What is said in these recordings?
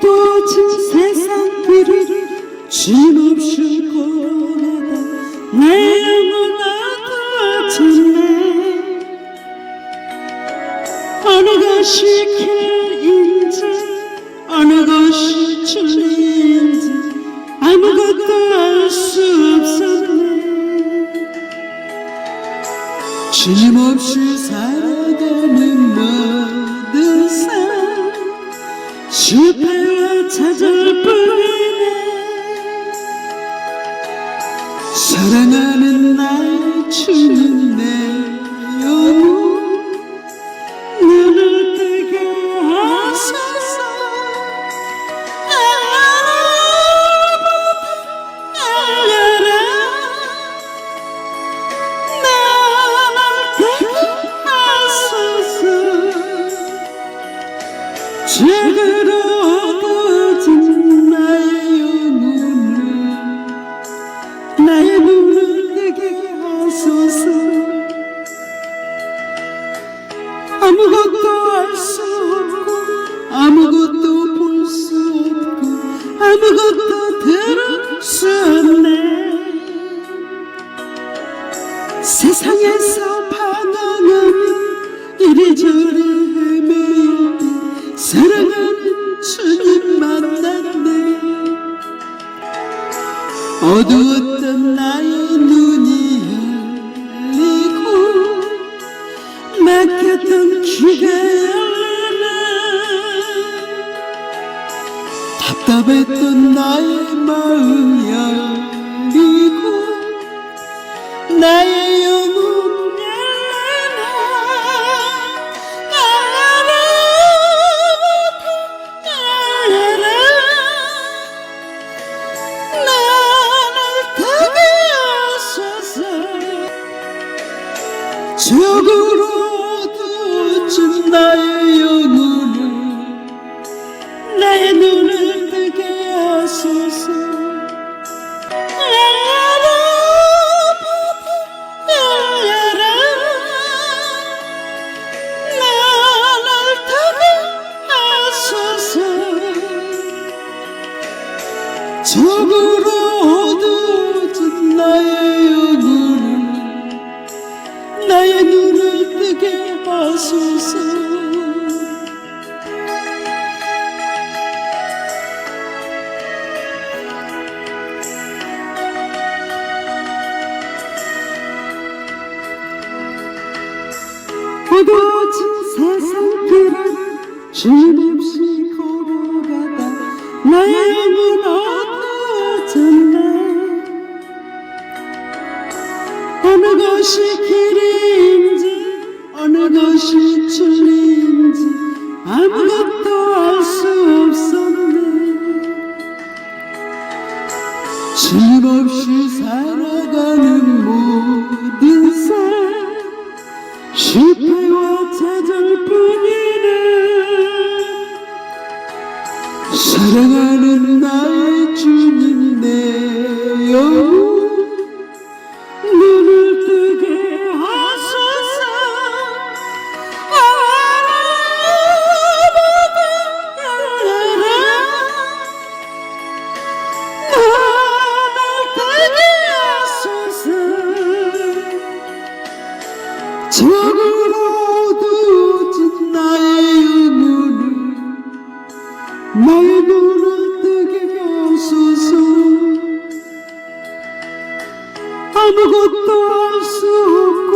어두워진 세상 길을 쉼없이 걸어가다. 내 영혼 아파졌네. 어느 것이 길인지 어느 것이 진리인지 아무것도 알 수 없었네. 쉼없이 살아가는 모든 삶 실패와 좌절뿐이네 사랑하는 날 주는 내 영혼 눈을 뜨게 하소서 알려라 나를 뜨게 하소서 아무것도 들을 수 없네. 세상에서 방황하며 이리저리 헤매일 때 사랑하는 주님 만났네. 어두웠던 나의 눈이 열리고 막혔던 귀가 답답했던 나의 마음 열리고 나의 영혼 적으로 두진 나의 하소서 어두워진 세상 길을 쉼없 사 아무것도 알수 없고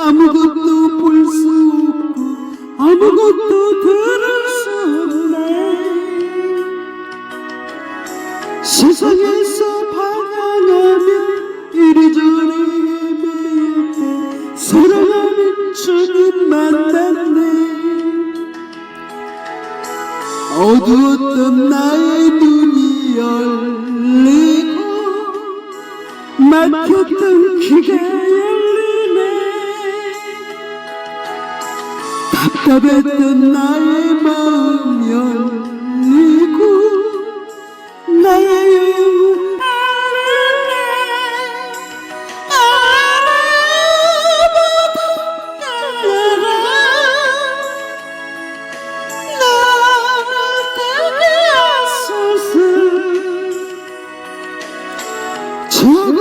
아무것도 볼 수 없고 아무것도 들을 수 없네 세상에 어두웠던 나의 눈이 열리고 막혔던 귀가 열리네. 답답했던 나의 마음 열리고 Look!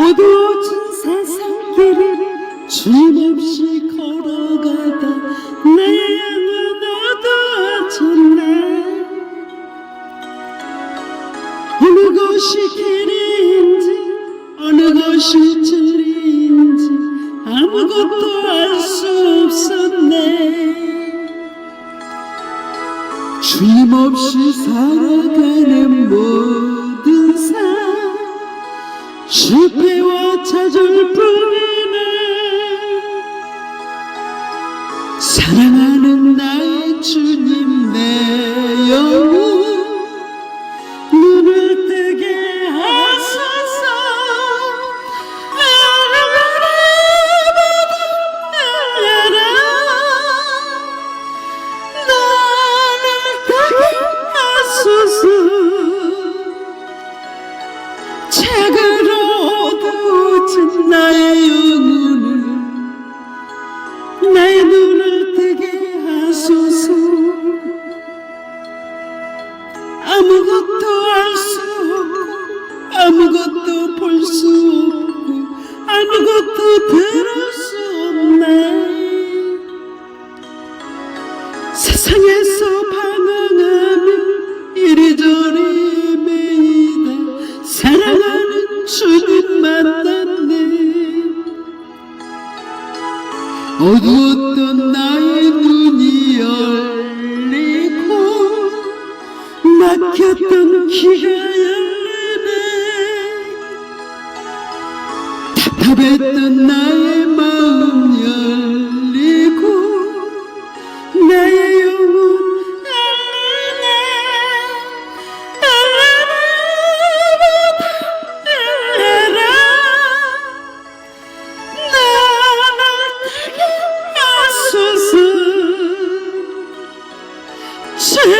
어두워진 세상길을 주님 없이 걸어가다 내 내와 찾을 뿐이네 사랑하는 나의 주님 어두웠던 나의 눈이 열리고 막혔던 귀가 열리네. 답답했던 나의